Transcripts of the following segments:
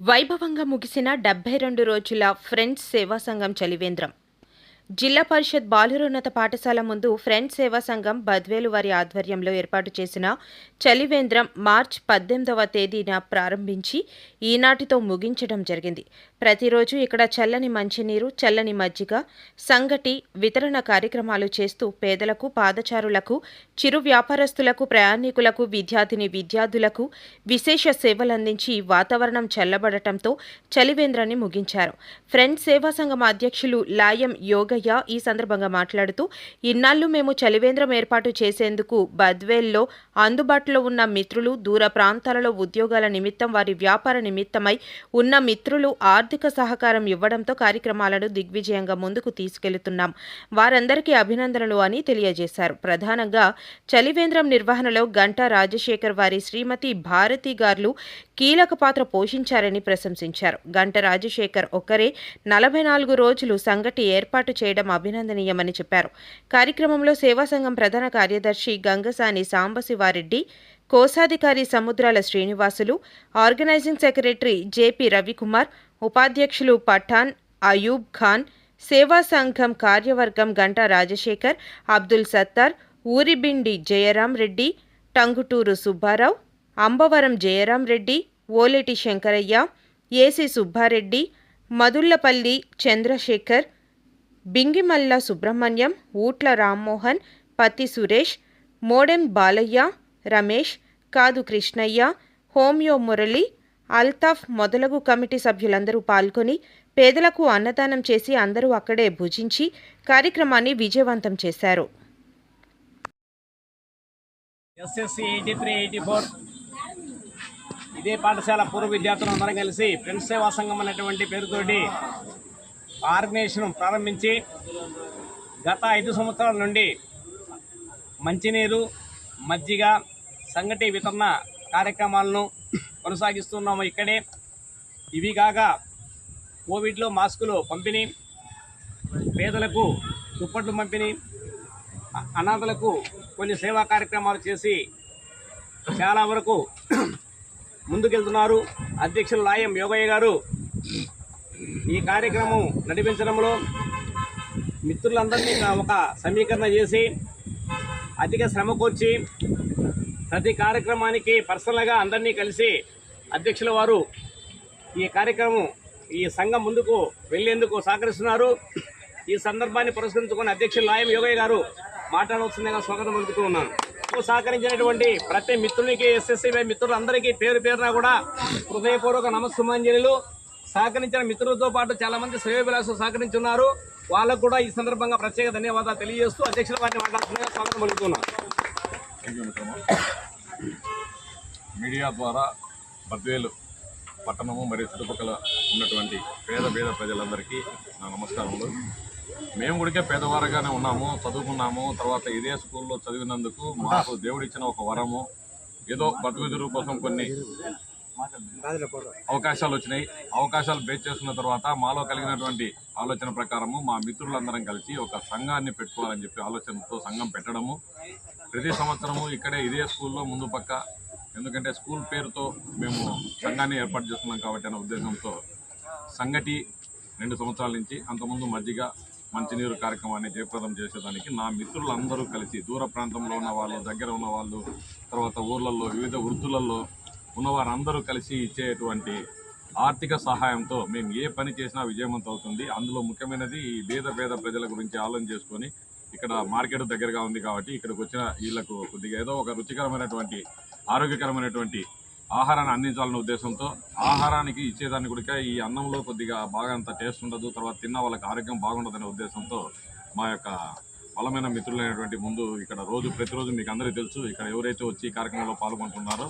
వైభవంగా ముగిసిన డెబ్బై రెండు రోజుల ఫ్రెంచ్ సేవా సంఘం చలివేంద్రం. జిల్లా పరిషత్ బాలురోన్నత పాఠశాల ముందు ఫ్రెంచ్ సేవా సంఘం బద్వేలు వారి ఆధ్వర్యంలో ఏర్పాటు చేసిన చలివేంద్రం మార్చ్ పద్దెనిమిదవ తేదీన ప్రారంభించి ఈనాటితో ముగించడం జరిగింది. ప్రతిరోజు ఇక్కడ చల్లని మంచినీరు చల్లని మజ్జిగ సంగటి వితరణ కార్యక్రమాలు చేస్తూ పేదలకు పాదచారులకు చిరు వ్యాపారస్తులకు ప్రయాణికులకు విద్యార్థిని విద్యార్థులకు విశేష సేవలందించి వాతావరణం చల్లబడటంతో చలివేంద్రాన్ని ముగించారు. ఫ్రెండ్స్ సేవా సంఘం అధ్యక్షులు లాయం యోగయ్య ఈ సందర్భంగా మాట్లాడుతూ ఇన్నాళ్ళు మేము చలివేంద్రం ఏర్పాటు చేసేందుకు బద్వేల్లో అందుబాటులో ఉన్న మిత్రులు దూర ప్రాంతాలలో ఉద్యోగాల నిమిత్తం వారి వ్యాపార నిమిత్తమై ఉన్న మిత్రులు ఆర్థిక సహకారం ఇవ్వడంతో కార్యక్రమాలను దిగ్విజయంగా ముందుకు తీసుకెళ్తున్నాం. వారందరికీ అభినందనలు అని తెలియజేశారు. ప్రధానంగా చలివేంద్రం నిర్వహణలో గంటా రాజశేఖర్ వారి శ్రీమతి భారతి గార్లు కీలక పాత్ర పోషించారని ప్రశంసించారు. గంట రాజశేఖర్ ఒక్కరే నలభై నాలుగు రోజులు సంగటి ఏర్పాటు చేయడం అభినందనీయమని చెప్పారు. కార్యక్రమంలో సేవా సంఘం ప్రధాన కార్యదర్శి గంగసాని సాంబశివారెడ్డి కోశాధికారి Samudrala Srinivasulu organising secretary JP Ravikumar ఉపాధ్యక్షులు పఠాన్ అయూబ్ ఖాన్ సేవా సంఘం కార్యవర్గం గంటా రాజశేఖర్ అబ్దుల్ సత్తార్ ఊరిబిండి జయరాం రెడ్డి టంగుటూరు సుబ్బారావు అంబవరం జయరాం రెడ్డి ఓలేటి శంకరయ్య ఏసి సుబ్బారెడ్డి మదుళ్ళపల్లి చంద్రశేఖర్ బింగిమల్ల సుబ్రహ్మణ్యం ఊట్ల రామ్మోహన్ పత్తి సురేష్ మోడెం బాలయ్య రమేష్ కాదు కృష్ణయ్య హోమియో మురళి అల్తాఫ్ మొదలగు కమిటీ సభ్యులందరూ పాల్గొని పేదలకు అన్నదానం చేసి అందరూ అక్కడే భుజించి కార్యక్రమాన్ని విజయవంతం చేశారు. SSC eighty three eighty four ఇదే పాఠశాల పూర్వ విద్యార్థులు అందరం కలిసి ఫ్రెండ్స్ సేవా సంఘం అనేటువంటి పేరుతోటి ఆర్గనైజేషన్ ప్రారంభించి గత ఐదు సంవత్సరాల నుండి మంచినీరు మజ్జిగ సంగటి వితరణ కార్యక్రమాలను కొనసాగిస్తున్నాము ఇక్కడే. ఇవి కాక కోవిడ్లో మాస్కులు పంపిణీ పేదలకు దుప్పట్లు పంపిణీ అనాథలకు కొన్ని సేవా కార్యక్రమాలు చేసి చాలా వరకు ముందుకెళ్తున్నారు. అధ్యక్షులు లాయం యోగయ్య గారు. ఈ కార్యక్రమం నడిపించడంలో మిత్రులందరినీ ఒక సమీకరణ చేసి అధిక శ్రమ కూర్చి ప్రతి కార్యక్రమానికి పర్సనల్గా అందరినీ కలిసి అధ్యక్షుల వారు ఈ కార్యక్రమం ఈ సంఘం ముందుకు వెళ్ళేందుకు సహకరిస్తున్నారు. ఈ సందర్భాన్ని పురస్కరించుకుని అధ్యక్షులు లాయం యోగయ్య గారు మాట్లాడవలసిందిగా స్వాగతం పలుకుతూ ఉన్నాను సహకరించినటువంటి ప్రతి మిత్రునికి ఎస్ఎస్సీ మిత్రులందరికీ పేరు పేరున కూడా హృదయపూర్వక నమస్సుమాంజలు సహకరించిన మిత్రులతో పాటు చాలా మంది శ్రేయోభిలాషులు సహకరించున్నారు. వాళ్ళకు కూడా ఈ సందర్భంగా ప్రత్యేక ధన్యవాదాలు తెలియజేస్తూ అధ్యక్షుల వారిని మాట్లాడుతున్నగా స్వాగతం పలుకుతున్నాను. థ్యాంక్ మీడియా ద్వారా బద్వేలు పట్టణము మరియు చుట్టుపక్కల ఉన్నటువంటి పేద పేద ప్రజలందరికీ నా నమస్కారములు. మేము కూడా పేదవారుగానే ఉన్నాము చదువుకున్నాము. తర్వాత ఇదే స్కూల్లో చదివినందుకు మాకు దేవుడిచ్చిన ఒక వరము. ఏదో బతుకుదురు కోసం కొన్ని అవకాశాలు వచ్చినాయి. అవకాశాలు బేస్ చేసుకున్న తర్వాత మాలో కలిగినటువంటి ఆలోచన ప్రకారము మా మిత్రులందరం కలిసి ఒక సంఘాన్ని పెట్టుకోవాలని చెప్పి ఆలోచనతో సంఘం పెట్టడము. ప్రతి సంవత్సరము ఇక్కడే ఇదే స్కూల్లో ముందు పక్క. ఎందుకంటే స్కూల్ పేరుతో మేము సంఘాన్ని ఏర్పాటు చేస్తున్నాం కాబట్టి అనే ఉద్దేశంతో సంగటి రెండు సంవత్సరాల నుంచి అంతకుముందు మజ్జిగ మంచినీరు కార్యక్రమాన్ని జయప్రదం చేసేదానికి నా మిత్రులందరూ కలిసి దూర ప్రాంతంలో ఉన్న వాళ్ళు దగ్గర ఉన్న వాళ్ళు తర్వాత ఊర్లలో వివిధ వృత్తులలో ఉన్నవారందరూ కలిసి ఇచ్చేటువంటి ఆర్థిక సహాయంతో మేము ఏ పని చేసినా విజయవంతం అవుతుంది. అందులో ముఖ్యమైనది ఈ పేద పేద ప్రజల గురించి ఆలోచన చేసుకొని ఇక్కడ మార్కెట్ దగ్గరగా ఉంది కాబట్టి ఇక్కడికి వచ్చిన వీళ్ళకు కొద్దిగా ఏదో ఒక రుచికరమైనటువంటి ఆరోగ్యకరమైనటువంటి ఆహారాన్ని అందించాలనే ఉద్దేశంతో ఆహారానికి ఇచ్చేదాన్ని కూడా ఈ అన్నంలో కొద్దిగా బాగా అంత టేస్ట్ ఉండదు. తర్వాత తిన్న వాళ్ళకి ఆరోగ్యం బాగుండదనే ఉద్దేశంతో మా యొక్క బలమైన మిత్రులైనటువంటి ముందు ఇక్కడ రోజు ప్రతిరోజు మీకు అందరికీ తెలుసు. ఇక్కడ ఎవరైతే వచ్చి ఈ కార్యక్రమంలో పాల్గొంటున్నారో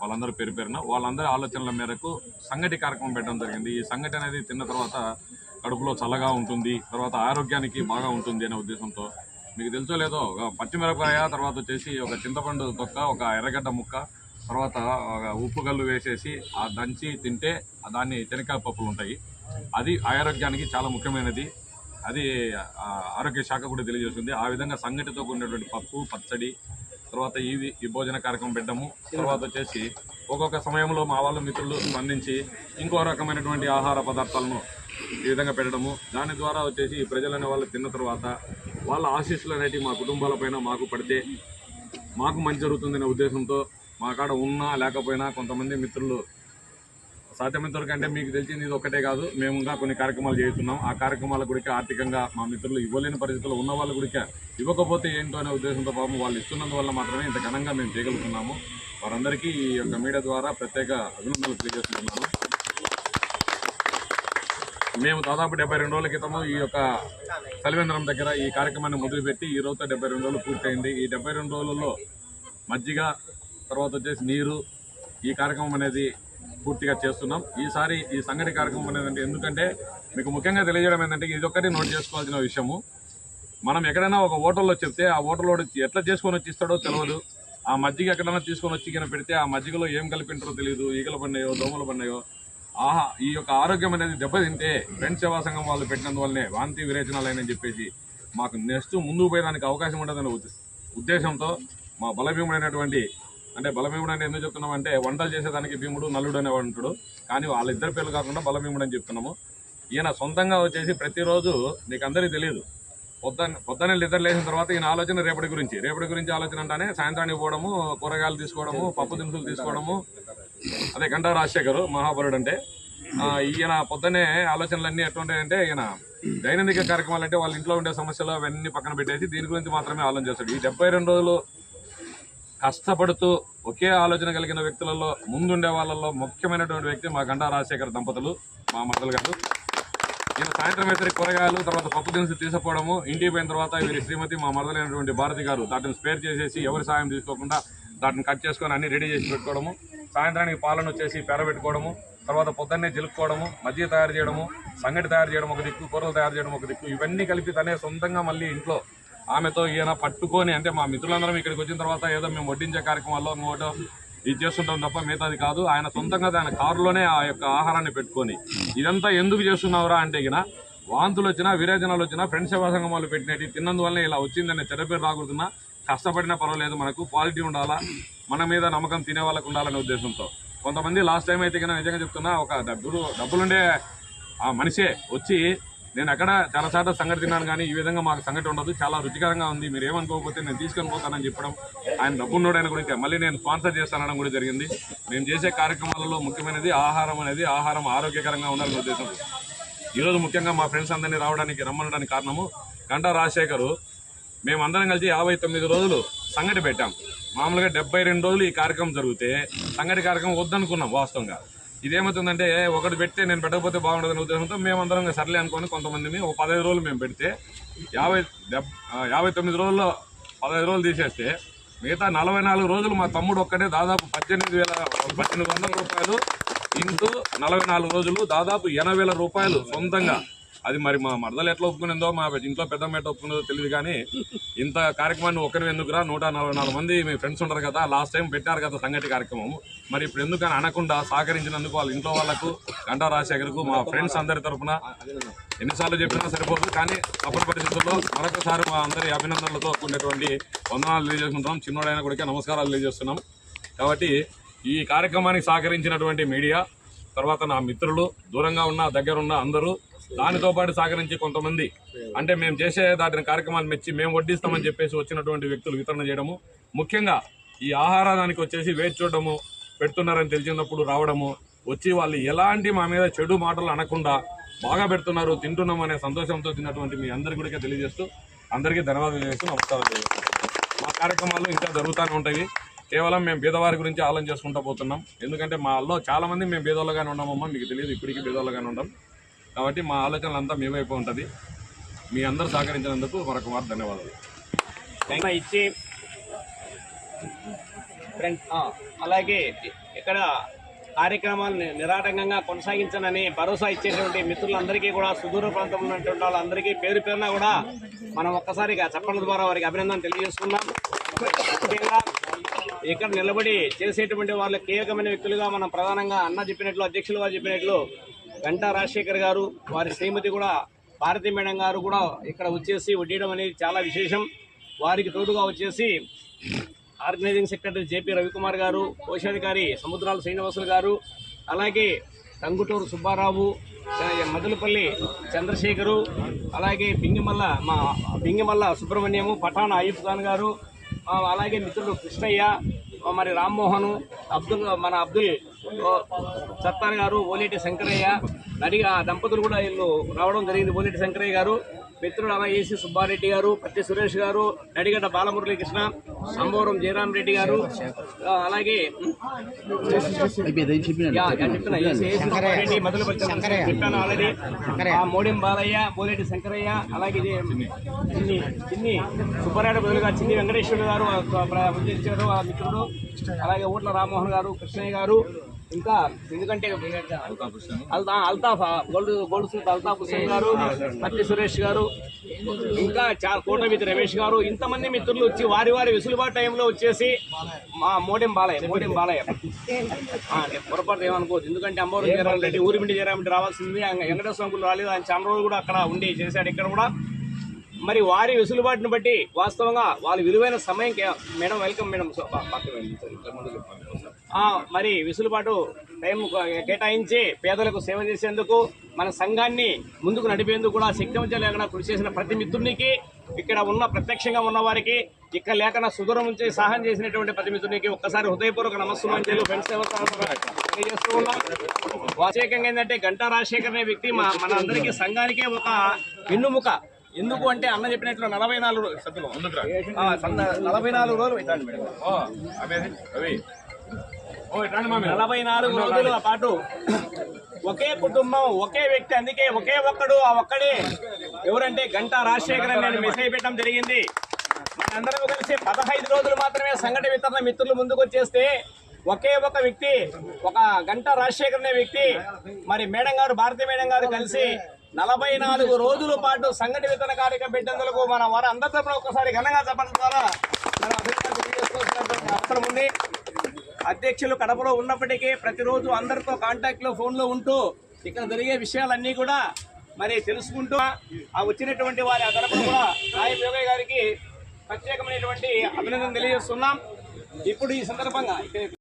వాళ్ళందరూ పేరు పేరున వాళ్ళందరి ఆలోచనల మేరకు సంగటి కార్యక్రమం పెట్టడం జరిగింది. ఈ సంగటి అనేది తిన్న తర్వాత కడుపులో చల్లగా ఉంటుంది తర్వాత ఆరోగ్యానికి బాగా ఉంటుంది అనే ఉద్దేశంతో. మీకు తెలుసో లేదో ఒక పచ్చిమిరపకాయ తర్వాత వచ్చేసి ఒక చింతపండు తొక్క ఒక ఎర్రగడ్డ ముక్క తర్వాత ఒక ఉప్పు గల్లు వేసేసి ఆ దంచి తింటే దాన్ని శనగకాయ పప్పులు ఉంటాయి. అది ఆరోగ్యానికి చాలా ముఖ్యమైనది. అది ఆరోగ్య శాఖ కూడా తెలియజేస్తుంది. ఆ విధంగా సంగటితో కూడినటువంటి పప్పు పచ్చడి తర్వాత ఈ ఈ భోజన కార్యక్రమం పెట్టాము తర్వాత వచ్చేసి ఒక్కొక్క సమయంలో మా వాళ్ళ మిత్రులు స్పందించి ఇంకో రకమైనటువంటి ఆహార పదార్థాలను ఈ విధంగా పెట్టడము. దాని ద్వారా వచ్చేసి ఈ ప్రజలనే వాళ్ళు తిన్న తర్వాత వాళ్ళ ఆశీస్సులు అనేటివి మా కుటుంబాలపైన మాకు పడితే మాకు మంచి జరుగుతుందనే ఉద్దేశంతో మా కాడ ఉన్నా లేకపోయినా కొంతమంది మిత్రులు సాధ్యమైనంత వరకు అంటే మీకు తెలిసింది ఇది ఒకటే కాదు. మేము ఇంకా కొన్ని కార్యక్రమాలు చేస్తున్నాం. ఆ కార్యక్రమాల గుడికి ఆర్థికంగా మా మిత్రులు ఇవ్వలేని పరిస్థితుల్లో ఉన్న వాళ్ళ గుడికి ఇవ్వకపోతే ఏంటో అనే ఉద్దేశంతో పాపం వాళ్ళు ఇస్తున్నందువల్ల మాత్రమే ఇంత ఘనంగా మేము చేయగలుగుతున్నాము. వారందరికీ ఈ యొక్క మీడియా ద్వారా ప్రత్యేక అభినందనలు తెలియజేస్తున్నాను. మేము దాదాపు డెబ్బై రెండు రోజుల క్రితము ఈ యొక్క కలివేంద్రం దగ్గర ఈ కార్యక్రమాన్ని మొదలుపెట్టి ఈ రోజుతో డెబ్బై రెండు రోజులు పూర్తయింది. ఈ డెబ్బై రెండు రోజులలో మజ్జిగ తర్వాత వచ్చేసి నీరు ఈ కార్యక్రమం అనేది పూర్తిగా చేస్తున్నాం. ఈసారి ఈ సంఘటి కార్యక్రమం అనేది ఎందుకంటే మీకు ముఖ్యంగా తెలియజేయడం ఏంటంటే ఇది ఒక్కటి నోట్ చేసుకోవాల్సిన విషయము. మనం ఎక్కడైనా ఒక హోటల్లో చెప్తే ఆ హోటల్లో ఎట్లా చేసుకొని వచ్చి ఇస్తాడో తెలియదు ఆ మజ్జిగ ఎక్కడైనా తీసుకొని వచ్చి కింద పెడితే ఆ మజ్జిగలో ఏం కలిపింటారో తెలియదు ఈగలు పడినాయో దోమలు పడినాయో. ఆహా ఈ యొక్క ఆరోగ్యం అనేది దెబ్బతింటే ఫ్రెండ్ సేవా సంఘం వాళ్ళు పెట్టినందువల్లనే వాంతి విరేచనాలైనని చెప్పేసి మాకు నెక్స్ట్ ముందుకు పోయడానికి అవకాశం ఉండదనే ఉద్దేశంతో మా బలభీముడైనటువంటి అంటే బలభీముడు అంటే ఎందుకు చెప్తున్నామంటే వంటలు చేసేదానికి భీముడు నల్లుడు అనేవాడు ఉంటాడు. కానీ వాళ్ళిద్దరి పేర్లు కాకుండా బలభీముడు అని చెప్తున్నాము. ఈయన సొంతంగా వచ్చేసి ప్రతిరోజు నీకు అందరికీ తెలియదు పొద్దున్న పొద్దున్న నిద్ర లేచిన తర్వాత ఈయన ఆలోచన రేపటి గురించి. రేపటి గురించి ఆలోచన అంటానే సాయంత్రానికి పోవడము కూరగాయలు తీసుకోవడము పప్పు దినుసులు తీసుకోవడము. అదే గంటా రాజశేఖర్ మహాబలుడు అంటే ఈయన పొద్దునే ఆలోచనలన్నీ ఎట్లుంటాయంటే ఈయన దైనందిక కార్యక్రమాలు అంటే వాళ్ళ ఇంట్లో ఉండే సమస్యలు అవన్నీ పక్కన పెట్టేసి దీని గురించి మాత్రమే ఆలోచన చేస్తాడు. ఈ డెబ్బై రెండు రోజులు కష్టపడుతూ ఒకే ఆలోచన కలిగిన వ్యక్తులలో ముందుండే వాళ్ళలో ముఖ్యమైనటువంటి వ్యక్తి మా గంటా రాజశేఖర్ దంపతులు మా మద్దలు గారు. ఈయన సాయంత్రం అయితే కూరగాయలు తర్వాత పప్పు దినుసులు తీసుకుపోవడము ఇంటికి పోయిన తర్వాత వీరి శ్రీమతి మా మరదలైనటువంటి భారతి గారు దాటిని స్పేర్ చేసేసి ఎవరి సాయం తీసుకోకుండా దాటిని కట్ చేసుకొని అన్ని రెడీ చేసి పెట్టుకోవడము సాయంత్రానికి పాలను వచ్చేసి పెరబెట్టుకోవడము తర్వాత పొద్దున్నే జిలుక్కోవడము మధ్య తయారు చేయడము సంగటి తయారు చేయడం ఒక దిక్కు కూరలు తయారు చేయడం ఒక దిక్కు ఇవన్నీ కలిపి తనే సొంతంగా మళ్ళీ ఇంట్లో ఆమెతో ఈయన పట్టుకొని అంటే మా మిత్రులందరం ఇక్కడికి వచ్చిన తర్వాత ఏదో మేము వడ్డించే కార్యక్రమాల్లో ఇంకోటో ఇది చేస్తుంటాం తప్ప మిగతాది కాదు. ఆయన సొంతంగా ఆయన కారులోనే ఆ యొక్క ఆహారాన్ని పెట్టుకొని ఇదంతా ఎందుకు చేస్తున్నావురా? అంటే గిన వాంతులు వచ్చినా విరేచనాలు వచ్చినా ఫ్రెండ్స్ సేవా సంఘం వాళ్ళు పెట్టినట్టు తిన్నందువల్ల ఇలా వచ్చిందనే చెడ్డ పేరు కష్టపడినా పర్వాలేదు మనకు క్వాలిటీ ఉండాలా మన మీద నమ్మకం తినే వాళ్ళకు ఉండాలనే ఉద్దేశంతో. కొంతమంది లాస్ట్ టైం అయితే కన్నా నిజంగా చెప్తున్నా ఒక డబ్బులు డబ్బులుండే ఆ మనిషే వచ్చి నేను అక్కడ చాలా సార్లు సంగతి తిన్నాను కానీ ఈ విధంగా మాకు సంగతి ఉండదు. చాలా రుచికరంగా ఉంది. మీరు ఏమనుకోకపోతే నేను తీసుకొని పోతానని చెప్పడం ఆయన డబ్బున్నోడైన కూడా మళ్ళీ నేను స్పాన్సర్ చేస్తానడం కూడా జరిగింది. మేము చేసే కార్యక్రమాలలో ముఖ్యమైనది ఆహారం అనేది ఆహారం ఆరోగ్యకరంగా ఉండాలనే ఉద్దేశం. ఈరోజు ముఖ్యంగా మా ఫ్రెండ్స్ అందరినీ రావడానికి రమ్మనడానికి కారణము గంటా రాజశేఖరు. మేమందరం కలిసి యాభై తొమ్మిది రోజులు సంగటి పెట్టాం. మామూలుగా డెబ్బై రెండు రోజులు ఈ కార్యక్రమం జరిగితే సంగటి కార్యక్రమం వద్దనుకున్నాం వాస్తవంగా. ఇదేమవుతుందంటే ఒకటి పెడితే నేను పెట్టకపోతే బాగుండదనే ఉద్దేశంతో మేమందరం సర్లే అనుకొని కొంతమంది ఒక పదహైదు రోజులు మేము పెడితే యాభై డెబ్ యాభై తొమ్మిది రోజుల్లో పదహైదు రోజులు తీసేస్తే మిగతా నలభై నాలుగు రోజులు మా తమ్ముడు ఒక్కటే దాదాపు పద్దెనిమిది వేల పద్దెనిమిది వందల రూపాయలు ఇంటూ నలభై నాలుగు రోజులు దాదాపు ఎనభై వేల రూపాయలు సొంతంగా అది మరి మా మరదలు ఎట్లా ఒప్పుకునేదో మా ఇంట్లో పెద్ద మేట ఒప్పుకునేదో తెలియదు కానీ ఇంత కార్యక్రమాన్ని ఒకరి ఎందుకురా? నూట నలభై నాలుగు మంది మీ ఫ్రెండ్స్ ఉంటారు కదా లాస్ట్ టైం పెట్టారు కదా సంగటి కార్యక్రమం. మరి ఇప్పుడు ఎందుకని అనకుండా సహకరించినందుకు వాళ్ళ ఇంట్లో వాళ్ళకు గంటా రాజశేఖర్కు మా ఫ్రెండ్స్ అందరి తరఫున ఎన్నిసార్లు చెప్పినా సరిపోదు కానీ తప్పని పరిస్థితుల్లో మరొకసారి మా అందరి అభినందనలతో కూడినటువంటి వందనాలు తెలియజేసుకుంటున్నాం. చిన్నోడైన కూడా నమస్కారాలు తెలియజేస్తున్నాం. కాబట్టి ఈ కార్యక్రమానికి సహకరించినటువంటి మీడియా తర్వాత నా మిత్రులు దూరంగా ఉన్న దగ్గరున్న అందరూ దానితో పాటు సహకరించి కొంతమంది అంటే మేము చేసే దాటిన కార్యక్రమాన్ని మెచ్చి మేము వడ్డిస్తామని చెప్పేసి వచ్చినటువంటి వ్యక్తులు వితరణ చేయడము. ముఖ్యంగా ఈ ఆహారానికి వచ్చేసి వేచి చూడడము పెడుతున్నారని తెలిసినప్పుడు రావడము వచ్చి వాళ్ళు ఎలాంటి మా మీద చెడు మాటలు అనకుండా బాగా పెడుతున్నారు తింటున్నాం అనే సంతోషంతో తిన్నటువంటి మీ అందరి కూడా తెలియజేస్తూ అందరికీ ధన్యవాదాలు చేస్తూ నమస్కారం తెలియజేస్తున్నాం మా కార్యక్రమాలు ఇంకా జరుగుతూనే ఉంటాయి. కేవలం మేము పేదవారి గురించి ఆలోచన చేసుకుంటూ పోతున్నాం. ఎందుకంటే మాలో చాలా మంది మేము బీదోళ్ళగానే ఉన్నామమ్మా మీకు తెలియదు ఇప్పటికీ బీదోళ్ళగానే ఉన్నాం. కాబట్టి మా ఆలోచనలు అంతా మీ వైపు ఉంటుంది. మీ అందరూ సహకరించినందుకు మరొక మారు ధన్యవాదాలు. ఇచ్చి ఫ్రెండ్ ఆ, అలాగే ఇక్కడ కార్యక్రమాలు నిరాటంకంగా కొనసాగించనని భరోసా ఇచ్చేటువంటి మిత్రులందరికీ కూడా సుదూర ప్రాంతంలో ఉన్నటువంటి వాళ్ళందరికీ పేరు పేరున కూడా మనం ఒక్కసారిగా చెప్పడం ద్వారా వారికి అభినందన తెలియజేసుకుందాం ముఖ్యంగా ఇక్కడ నిలబడి చేసేటువంటి వాళ్ళ కీలకమైన వ్యక్తులుగా మనం ప్రధానంగా అన్న చెప్పినట్లు అధ్యక్షులుగా చెప్పినట్లు గంటా రాజశేఖర్ గారు వారి శ్రీమతి కూడా భారతీ మేడం గారు కూడా ఇక్కడ వచ్చేసి వడ్డీయడం అనేది చాలా విశేషం. వారికి తోడుగా వచ్చేసి ఆర్గనైజింగ్ సెక్రటరీ జేపీ రవికుమార్ గారు కోశాధికారి సముద్రాల శ్రీనివాసులు గారు అలాగే టంగుటూరు సుబ్బారావు మదలపల్లి మదులపల్లి చంద్రశేఖరు అలాగే పింగిమల్ల మా పింగిమల్ల సుబ్రహ్మణ్యము పఠాన్ అయ్యూబ్ ఖాన్ గారు అలాగే మిత్రుడు కృష్ణయ్య మరి రామ్మోహన్ అబ్దుల్ మన అబ్దుల్ సత్తార్ గారు ఓలేటి శంకరయ్య నడిగా దంపతులు కూడా వీళ్ళు రావడం జరిగింది. ఓలేటి శంకరయ్య గారు మిత్రుడు అలా ఏసీ సుబ్బారెడ్డి గారు పత్తి సురేష్ గారు నడిగడ్డ బాలమురళీకృష్ణ అంబవరం జయరాం రెడ్డి గారు అలాగే చెప్పాను ఆల్రెడీ. మోడెం బాలయ్య బోలేటి శంకరయ్య అలాగే ఇది చిన్ని చిన్ని సుబ్బారాయుడు బదులుగా చిన్ని వెంకటేశ్వరుడు గారు ఉద్దేశించారు ఆ మిత్రుడు. అలాగే ఊట్ల రామ్మోహన్ గారు కృష్ణయ్య గారు ఇంకా ఎందుకంటే అల్తా Altaf gold gold suit Altaf Hussain గారు పత్తి సురేష్ గారు ఇంకా చా కోటమితి రమేష్ గారు ఇంతమంది మిత్రులు వచ్చి వారి వారి వెసులుబాటు టైంలో వచ్చేసి మా మోడెం బాలయ్య మోడెం బాలయ్య. పొరపాటు ఏమనుకోవద్దు. ఎందుకంటే అంబవరం జయరాం రెడ్డి ఊరిమిండి జయరాం రెడ్డి రావాల్సింది. వెంకటేశ్వర అంకులు రాలేదు. ఆయన చాలా రోజులు కూడా అక్కడ ఉండి చేశాడు ఇక్కడ కూడా. మరి వారి వెసులుబాటును బట్టి వాస్తవంగా వాళ్ళ విలువైన సమయం మేడం వెల్కమ్ మేడం. పక్కన ముందుకు. ఆ, మరి వెసులుబాటు టైం కేటాయించి పేదలకు సేవ చేసేందుకు మన సంఘాన్ని ముందుకు నడిపేందుకు కూడా శక్తివంతం లేకుండా కృషి చేసిన ప్రతి మిత్రునికి ఇక్కడ ఉన్న ప్రత్యక్షంగా ఉన్న వారికి ఇక్కడ లేకుండా సుదూరం నుంచి సహాయం చేసినటువంటి ప్రతి మిత్రునికి ఒక్కసారి హృదయపూర్వక నమస్సుమాంజలు ఫ్రెండ్స్ తెలియజేస్తూ ఉన్నాం. ప్రత్యేకంగా ఏంటంటే గంటా రాజశేఖర్ అనే వ్యక్తి మా మన అందరికీ సంఘానికే ఒక వెన్నుముక. ఎందుకు అంటే అన్న చెప్పినట్లు నలభై నాలుగు సభ్యులు. నలభై నాలుగు రోజులు మేడం. నలభై నాలుగు రోజుల పాటు ఒకే కుటుంబం ఒకే వ్యక్తి అందుకే ఒకే ఒక్కడు ఆ ఒక్కడే. ఎవరంటే గంటా రాజశేఖర్ నేను మెసేజ్ పెట్టడం జరిగింది. మనందరం కలిసి పదహైదు రోజులు మాత్రమే సంఘటన వితరణ మిత్రులు ముందుకు వచ్చేస్తే ఒకే ఒక వ్యక్తి ఒక గంట రాజశేఖర్ అనే వ్యక్తి మరి మేడం గారు భారతి మేడం గారు కలిసి నలభై నాలుగు రోజుల పాటు సంఘటన వితరణ కార్యక్రమం పెట్టేందుకు మన వారు అందరి తరపున ఒకసారి ఘనంగా చెప్పడం ద్వారా మనం అవసరం ఉంది. అధ్యక్షులు కడపలో ఉన్నప్పటికీ ప్రతిరోజు అందరితో కాంటాక్ట్లో ఫోన్లో ఉంటూ ఇక్కడ జరిగే విషయాలన్నీ కూడా మరి తెలుసుకుంటూ ఆ వచ్చినటువంటి వారి ఆ కూడా నాయక్ యోగయ్య గారికి ప్రత్యేకమైనటువంటి అభినందన తెలియజేస్తున్నాం. ఇప్పుడు ఈ సందర్భంగా